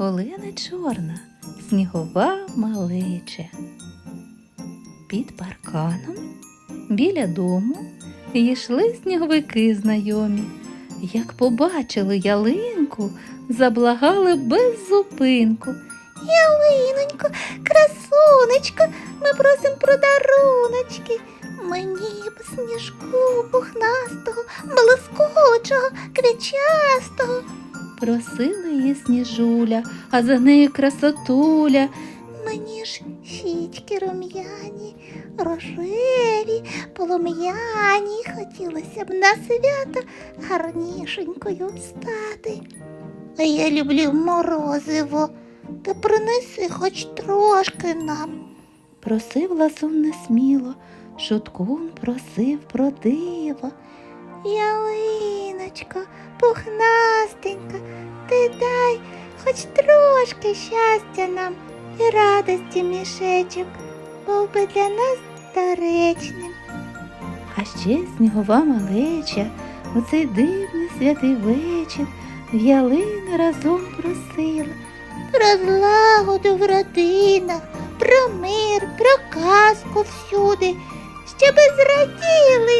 Олена Чорна, снігова малеча. Під парканом біля дому йшли сніговики знайомі. Як побачили ялинку, заблагали без зупинку. Ялинонько, красунечко, ми просимо про даруночки. Мені б сніжку пухнастого, блискучого, квітчастого. Просила її сніжуля, а за нею красотуля. Мені ж щічки рум'яні, рожеві, полум'яні. Хотілося б на свято гарнішенькою стати. А я люблю морозиво, та принеси хоч трошки нам. Просив ласун несміло, шуткун просив про диво. Ялиночко, пухнастенька, ти дай хоч трошки щастя нам і радості мішечок, був би для нас доречним. А ще снігова малеча у цей дивний святий вечір в ялини разом просила. Про злагоду в родинах, про мир, про казку всюди, щоби зраділи.